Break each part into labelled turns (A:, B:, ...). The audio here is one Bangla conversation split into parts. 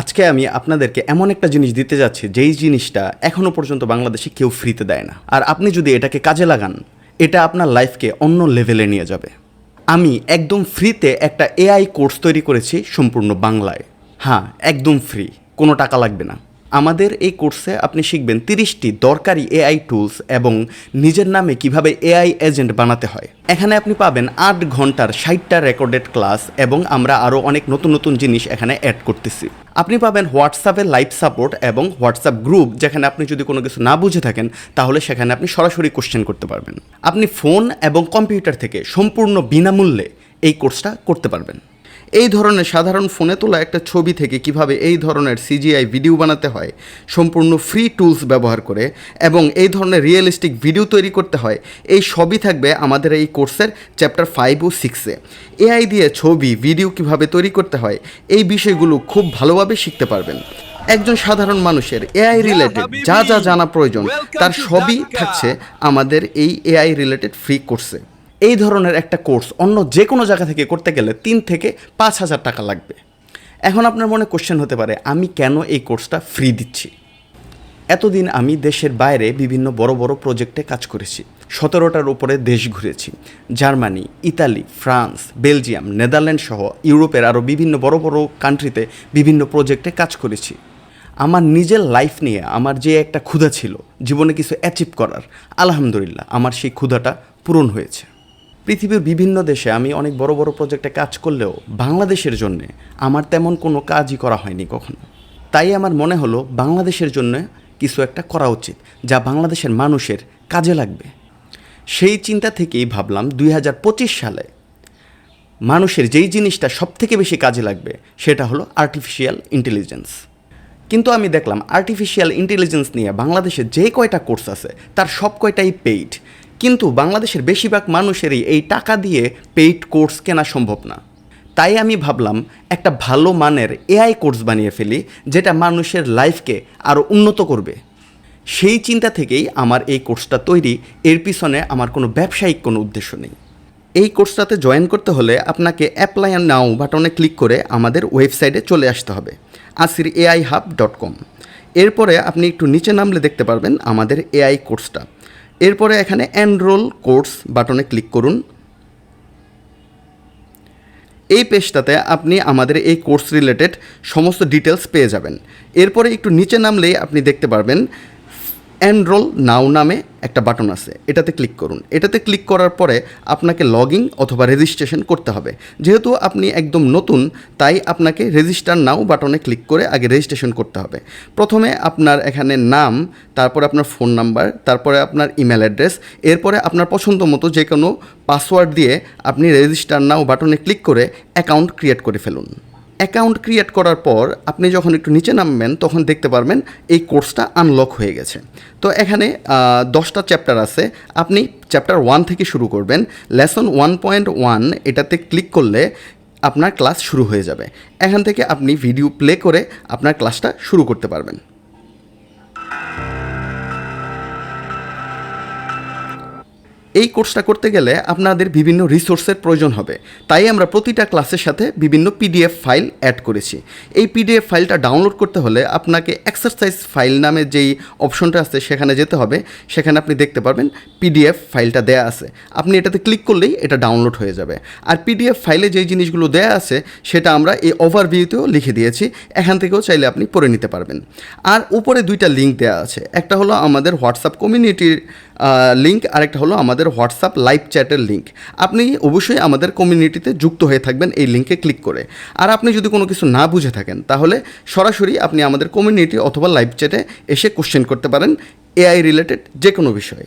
A: আজকে আমি আপনাদেরকে এমন একটা জিনিস দিতে যাচ্ছি, যেই জিনিসটা এখনও পর্যন্ত বাংলাদেশে কেউ ফ্রিতে দেয় না। আর আপনি যদি এটাকে কাজে লাগান, এটা আপনার লাইফকে অন্য লেভেলে নিয়ে যাবে। আমি একদম ফ্রিতে একটা এআই কোর্স তৈরি করেছি সম্পূর্ণ বাংলায়। হ্যাঁ একদম ফ্রি, কোনো টাকা লাগবে না। আমাদের এই কোর্সে আপনি শিখবেন তিরিশটি দরকারি এআই টুলস এবং নিজের নামে কীভাবে এআই এজেন্ট বানাতে হয়। এখানে আপনি পাবেন আট ঘণ্টার ষাটটা রেকর্ডেড ক্লাস এবং আমরা আরও অনেক নতুন নতুন জিনিস এখানে অ্যাড করতেছি। আপনি পাবেন হোয়াটসঅ্যাপে লাইভ সাপোর্ট এবং হোয়াটসঅ্যাপ গ্রুপ যেখানে আপনি যদি কোনো কিছু না বুঝে থাকেন, তাহলে সেখানে আপনি সরাসরি কোশ্চেন করতে পারবেন। আপনি ফোন এবং কম্পিউটার থেকে সম্পূর্ণ বিনামূল্যে এই কোর্সটা করতে পারবেন। এই ধরনের সাধারণ ফোনে তোলা একটা ছবি থেকে কীভাবে এই ধরনের সিজিআই ভিডিও বানাতে হয় সম্পূর্ণ ফ্রি টুলস ব্যবহার করে এবং এই ধরনের রিয়েলিস্টিক ভিডিও তৈরি করতে হয় এই সবই থাকবে আমাদের এই কোর্সের চ্যাপ্টার ফাইভ ও সিক্সে এআই দিয়ে ছবি ভিডিও কীভাবে তৈরি করতে হয় এই বিষয়গুলো খুব ভালোভাবে শিখতে পারবেন। একজন সাধারণ মানুষের এআই রিলেটেড যা যা জানা প্রয়োজন তার সবই থাকছে আমাদের এই এআই রিলেটেড ফ্রি কোর্সে এই ধরনের একটা কোর্স অন্য যে কোনো জায়গা থেকে করতে গেলে তিন থেকে পাঁচ হাজার টাকা লাগবে। এখন আপনার মনে কোশ্চেন হতে পারে, আমি কেন এই কোর্সটা ফ্রি দিচ্ছি? এতদিন আমি দেশের বাইরে বিভিন্ন বড় বড় প্রজেক্টে কাজ করেছি। সতেরোটার উপরে দেশ ঘুরেছি। Germany, Italy, France, Belgium, Netherland সহ ইউরোপের আরও বিভিন্ন বড় বড় কান্ট্রিতে বিভিন্ন প্রজেক্টে কাজ করেছি। আমার নিজের লাইফ নিয়ে আমার যে একটা ক্ষুধা ছিল, জীবনে কিছু অ্যাচিভ করার, আলহামদুলিল্লাহ, আমার সেই ক্ষুধাটা পূরণ হয়েছে। পৃথিবীর বিভিন্ন দেশে আমি অনেক বড় বড় প্রজেক্টে কাজ করলেও বাংলাদেশের জন্যে আমার তেমন কোনো কাজই করা হয়নি কখনো। তাই আমার মনে হলো বাংলাদেশের জন্য কিছু একটা করা উচিত, যা বাংলাদেশের মানুষের কাজে লাগবে। সেই চিন্তা থেকেই ভাবলাম দুই হাজার পঁচিশ সালে মানুষের যেই জিনিসটা সব থেকে বেশি কাজে লাগবে, সেটা হলো আর্টিফিশিয়াল ইন্টেলিজেন্স কিন্তু আমি দেখলাম আর্টিফিশিয়াল ইন্টেলিজেন্স নিয়ে বাংলাদেশে যে কয়টা কোর্স আছে, তার সব কয়টাই পেইড কিন্তু বাংলাদেশের বেশিরভাগ মানুষেরই এই টাকা দিয়ে পেইড কোর্স কেনা সম্ভব না। তাই আমি ভাবলাম একটা ভালো মানের এআই কোর্স বানিয়ে ফেলি, যেটা মানুষের লাইফকে আরও উন্নত করবে। সেই চিন্তা থেকেই আমার এই কোর্সটা তৈরি, এর পিছনে আমার কোনো ব্যবসায়িক কোনো উদ্দেশ্য নেই। এই কোর্সটাতে জয়েন করতে হলে আপনাকে অ্যাপ্লাই নাও বাটনে ক্লিক করে আমাদের ওয়েবসাইটে চলে আসতে হবে আসির এআই হাব ডট কম এরপরে আপনি একটু নিচে নামলে দেখতে পারবেন আমাদের এআই কোর্সটা এরপরে এখানে এনরোল কোর্স বাটনে ক্লিক করুন। এই পেজটাতে আপনি আমাদের এই কোর্স রিলেটেড সমস্ত ডিটেলস পেয়ে যাবেন। এরপরে একটু নিচে নামলেই আপনি দেখতে পারবেন এনরোল নাও নামে একটা বাটন আছে। এটাতে ক্লিক করুন। এটাতে ক্লিক করার পরে আপনাকে লগ অথবা রেজিস্ট্রেশন করতে হবে। যেহেতু আপনি একদম নতুন, তাই আপনাকে রেজিস্টার নাও বাটনে ক্লিক করে আগে রেজিস্ট্রেশন করতে হবে। প্রথমে আপনার এখানে নাম, তারপরে আপনার ফোন নাম্বার তারপরে আপনার ইমেল অ্যাড্রেস এরপরে আপনার পছন্দ মতো যে কোনো পাসওয়ার্ড দিয়ে আপনি রেজিস্টার নাও বাটনে ক্লিক করে অ্যাকাউন্ট ক্রিয়েট করে ফেলুন। অ্যাকাউন্ট ক্রিয়েট করার পর আপনি যখন একটু নিচে নামবেন, তখন দেখতে পারবেন এই কোর্সটা আনলক হয়ে গেছে। তো এখানে দশটা চ্যাপ্টার আছে। আপনি চ্যাপ্টার ওয়ান থেকে শুরু করবেন। লেসন ওয়ান পয়েন্ট ওয়ান এটাতে ক্লিক করলে আপনার ক্লাস শুরু হয়ে যাবে। এখান থেকে আপনি ভিডিও প্লে করে আপনার ক্লাসটা শুরু করতে পারবেন। এই কোর্সটা করতে গেলে আপনাদের বিভিন্ন রিসোর্সের প্রয়োজন হবে। তাই আমরা প্রতিটা ক্লাসের সাথে বিভিন্ন পিডিএফ ফাইল অ্যাড করেছি। এই পিডিএফ ফাইলটা ডাউনলোড করতে হলে আপনাকে এক্সারসাইজ ফাইল নামে যেই অপশনটা আছে সেখানে যেতে হবে। সেখানে আপনি দেখতে পারবেন পিডিএফ ফাইলটা দেয়া আছে। আপনি এটাতে ক্লিক করলেই এটা ডাউনলোড হয়ে যাবে। আর পিডিএফ ফাইলে যেই জিনিসগুলো দেয়া আছে সেটা আমরা এই ওভারভিউতেও লিখে দিয়েছি। এখান থেকেও চাইলে আপনি পড়ে নিতে পারবেন। আর উপরে দুইটা লিঙ্ক দেওয়া আছে। একটা হলো আমাদের হোয়াটসঅ্যাপ কমিউনিটির লিঙ্ক আরেকটা হলো আমাদের হোয়াটসঅ্যাপ লাইভ চ্যাটের লিঙ্ক আপনি অবশ্যই আমাদের কমিউনিটিতে যুক্ত হয়ে থাকবেন এই লিঙ্কে ক্লিক করে। আর আপনি যদি কোনো কিছু না বুঝে থাকেন, তাহলে সরাসরি আপনি আমাদের কমিউনিটি অথবা লাইভ চ্যাটে এসে কোশ্চেন করতে পারেন এআই রিলেটেড যে কোনো বিষয়ে।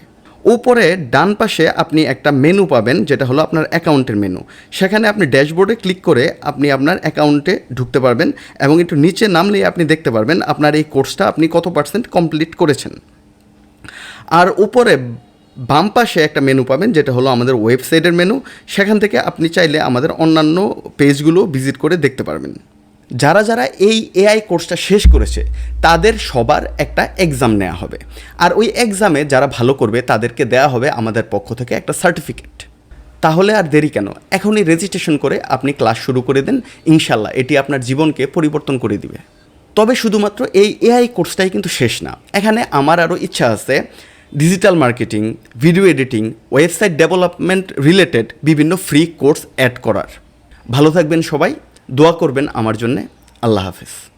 A: উপরে ডান পাশে আপনি একটা মেনু পাবেন, যেটা হলো আপনার অ্যাকাউন্টের মেনু সেখানে আপনি ড্যাশবোর্ডে ক্লিক করে আপনি আপনার অ্যাকাউন্টে ঢুকতে পারবেন এবং একটু নিচে নামলেই আপনি দেখতে পারবেন আপনার এই কোর্সটা আপনি কত পার্সেন্ট কমপ্লিট করেছেন। আর উপরে বাম পাশে একটা মেনু পাবেন, যেটা হলো আমাদের ওয়েবসাইটের মেনু সেখান থেকে আপনি চাইলে আমাদের অন্যান্য পেজগুলো ভিজিট করে দেখতে পারবেন। যারা যারা এই এআই কোর্সটা শেষ করেছে, তাদের সবার একটা এক্সাম নেওয়া হবে। আর ওই এক্সামে যারা ভালো করবে, তাদেরকে দেওয়া হবে আমাদের পক্ষ থেকে একটা সার্টিফিকেট তাহলে আর দেরি কেন? এখনই রেজিস্ট্রেশন করে আপনি ক্লাস শুরু করে দেন ইনশাল্লাহ এটি আপনার জীবনকে পরিবর্তন করে দিবে। তবে শুধুমাত্র এই এআই কোর্সটাই কিন্তু শেষ না। এখানে আমার আরও ইচ্ছা আছে digital marketing video editing website development related বিভিন্ন ফ্রি কোর্স অ্যাড করার। ভালো থাকবেন সবাই, দোয়া করবেন আমার জন্যে। আল্লাহ হাফেজ।